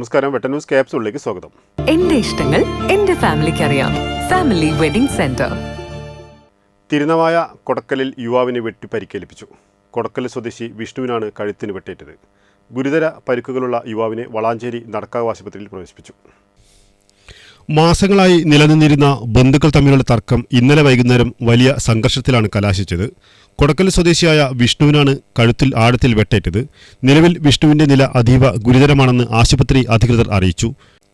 നമസ്കാരം. വെട്ട ന്യൂസ് ക്യാപ്സുകളിലേക്ക് സ്വാഗതം. എന്റെ ഇഷ്ടങ്ങൾ എന്റെ ഫാമിലിക്ക് അറിയാം ഫാമിലി വെഡിംഗ് സെന്റർ. തിരുനവായ കൊടക്കലിൽ യുവാവിനെ വെട്ടി പരിക്കേൽപ്പിച്ചു. കൊടക്കൽ സ്വദേശി വിഷ്ണുവിനാണ് കഴുത്തിന് വെട്ടേറ്റത്. ഗുരുതര പരിക്കുകളുള്ള യുവാവിനെ വളാഞ്ചേരി നടക്കാവ് ആശുപത്രിയിൽ പ്രവേശിപ്പിച്ചു. മാസങ്ങളായി നിലനിന്നിരുന്ന ബന്ധുക്കൾ തമ്മിലുള്ള തർക്കം ഇന്നലെ വൈകുന്നേരം വലിയ സംഘർഷത്തിലാണ് കലാശിച്ചത്. കൊടക്കൽ സ്വദേശിയായ വിഷ്ണുവിനാണ് കഴുത്തിൽ ആഴത്തിൽ വെട്ടേറ്റത്. നിലവിൽ വിഷ്ണുവിന്റെ നില അതീവ ഗുരുതരമാണെന്ന് ആശുപത്രി അധികൃതർ അറിയിച്ചു.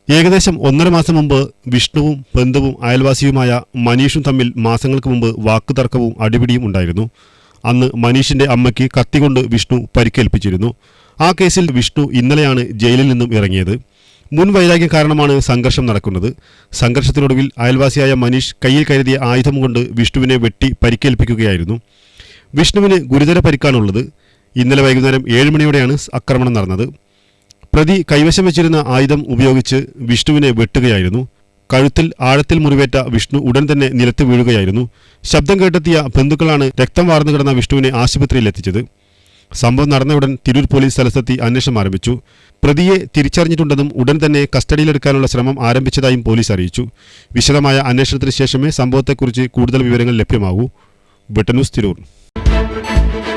ഏകദേശം ഒന്നര മാസം മുമ്പ് വിഷ്ണുവും ബന്ധുവും അയൽവാസിയുമായ മനീഷും തമ്മിൽ മാസങ്ങൾക്ക് മുമ്പ് വാക്കുതർക്കവും അടിപിടിയും ഉണ്ടായിരുന്നു. അന്ന് മനീഷിന്റെ അമ്മയ്ക്ക് കത്തികൊണ്ട് വിഷ്ണു പരിക്കേൽപ്പിച്ചിരുന്നു. ആ കേസിൽ വിഷ്ണു ഇന്നലെയാണ് ജയിലിൽ നിന്നും ഇറങ്ങിയത്. മുൻ വൈരാഗ്യം കാരണമാണ് സംഘർഷം നടക്കുന്നത്. സംഘർഷത്തിനൊടുവിൽ അയൽവാസിയായ മനീഷ് കയ്യിൽ കരുതിയ ആയുധം കൊണ്ട് വിഷ്ണുവിനെ വെട്ടി പരിക്കേൽപ്പിക്കുകയായിരുന്നു. വിഷ്ണുവിന് ഗുരുതര പരിക്കാണുള്ളത്. ഇന്നലെ വൈകുന്നേരം ഏഴ് മണിയോടെയാണ് ആക്രമണം നടന്നത്. പ്രതി കൈവശം വെച്ചിരുന്ന ആയുധം ഉപയോഗിച്ച് വിഷ്ണുവിനെ വെട്ടുകയായിരുന്നു. കഴുത്തിൽ ആഴത്തിൽ മുറിവേറ്റ വിഷ്ണു ഉടൻ തന്നെ നിലത്ത് വീഴുകയായിരുന്നു. ശബ്ദം കേട്ടെത്തിയ ബന്ധുക്കളാണ് രക്തം വാർന്നു കിടന്ന വിഷ്ണുവിനെ ആശുപത്രിയിൽ എത്തിച്ചത്. സംഭവം നടന്ന ഉടൻ തിരൂർ പോലീസ് സ്ഥലത്തെത്തി അന്വേഷണം ആരംഭിച്ചു. പ്രതിയെ തിരിച്ചറിഞ്ഞിട്ടുണ്ടെന്നും ഉടൻ തന്നെ കസ്റ്റഡിയിലെടുക്കാനുള്ള ശ്രമം ആരംഭിച്ചതായും പോലീസ് അറിയിച്ചു. വിശദമായ അന്വേഷണത്തിന് ശേഷമേ സംഭവത്തെക്കുറിച്ച് കൂടുതൽ വിവരങ്ങൾ ലഭ്യമാകൂ. ബ്രിട്ടനൂസ് തിരൂർ. Thank you.